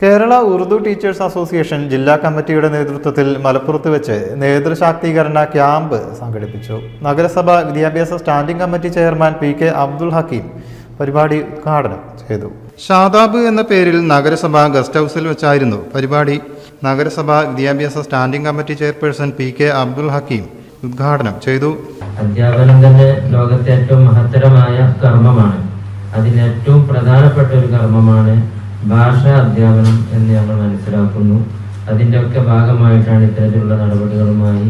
Kerala Urdu teachers association ജില്ലാ കമ്മിറ്റിയുടെ നേതൃത്വത്തിൽ മലപ്പുറത്ത് വെച്ച് നേതൃശാക്തീകരണ ക്യാമ്പ് സംഘടിപ്പിച്ചു. നഗരസഭ വിദ്യാഭ്യാസ standing committee chairman P K Abdul Hakeem പരിപാടി ഉദ്ഘാടനം ചെയ്തു. ഷാദാബ് എന്ന പേരിൽ നഗരസഭ ഗസ്റ്റ് ഹൗസിൽ വെച്ചായിരുന്നു പരിപാടി. നഗരസഭ വിദ്യാഭ്യാസ standing committee chairperson P K Abdul Hakeem ഉദ്ഘാടനം ചെയ്തു. അധ്യാപനം തന്നെ ലോകത്തെ ഏറ്റവും മഹത്തരമായ കർമ്മമാണ്. അതിൽ ഏറ്റവും പ്രധാനപ്പെട്ട ഒരു കർമ്മമാണ് ഭാഷാ അധ്യാപനം എന്ന് ഞങ്ങൾ മനസ്സിലാക്കുന്നു. അതിന്റെ ഒക്കെ ഭാഗമായിട്ടാണ് ഇത്തരത്തിലുള്ള നടപടികളുമായി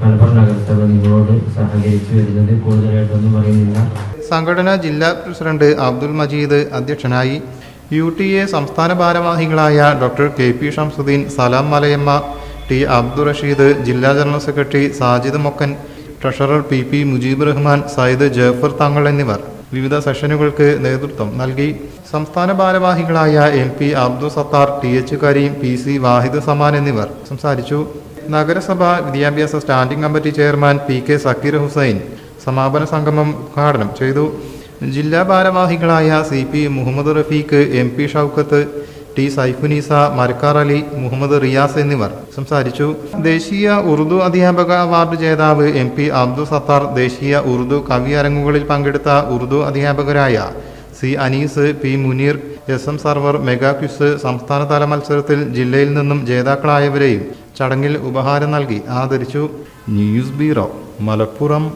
മലപ്പുറം നഗരസഭ നിങ്ങളോട് സഹകരിച്ചു വരുന്നത്. കൂടുതലായിട്ടൊന്നും പറയുന്നില്ല സംഘടനാ ജില്ലാ പ്രസിഡന്റ് അബ്ദുൽ മജീദ് അധ്യക്ഷനായി യു ടി എ സംസ്ഥാന ഭാരവാഹികളായ doctor K P Shamsuddin Salam Malayamma T Abdul Rasheed ജില്ലാ general secretary Sajid Mokkan treasurer P P Mujeeb Rahman Sayyid Jafar Thangal എന്നിവർ. വിവിധ സെഷനുകൾക്ക് നേതൃത്വം നൽകി. സംസ്ഥാന ഭാരവാഹികളായ L P Abdul Sathar T H Kareem P C Vahid Saman എന്നിവർ സംസാരിച്ചു. നഗരസഭ വിദ്യാഭ്യാസ standing committee chairman P K Zakir Hussain സമാപന സംഗമം ഉദ്ഘാടനം ചെയ്തു. ജില്ലാ ഭാരവാഹികളായ C P Muhammad Rafeeq M P Shoukath T Saifunnisa Marakkar Ali Muhammad Riyas എന്നിവർ സംസാരിച്ചു. ദേശീയ ഉറുദു അധ്യാപക അവാർഡ് ജേതാവ് എം പി അബ്ദുൾ സത്താർ ദേശീയ ഉറുദു കവി അരങ്ങുകളിൽ പങ്കെടുത്ത ഉറുദു അധ്യാപകരായ C Anees P Muneer S M Sarvar mega quiz സംസ്ഥാനതല മത്സരത്തിൽ ജില്ലയിൽ നിന്നും ജേതാക്കളായവരെയും ചടങ്ങിൽ ഉപഹാരം നൽകി ആദരിച്ചു. News bureau Malappuram.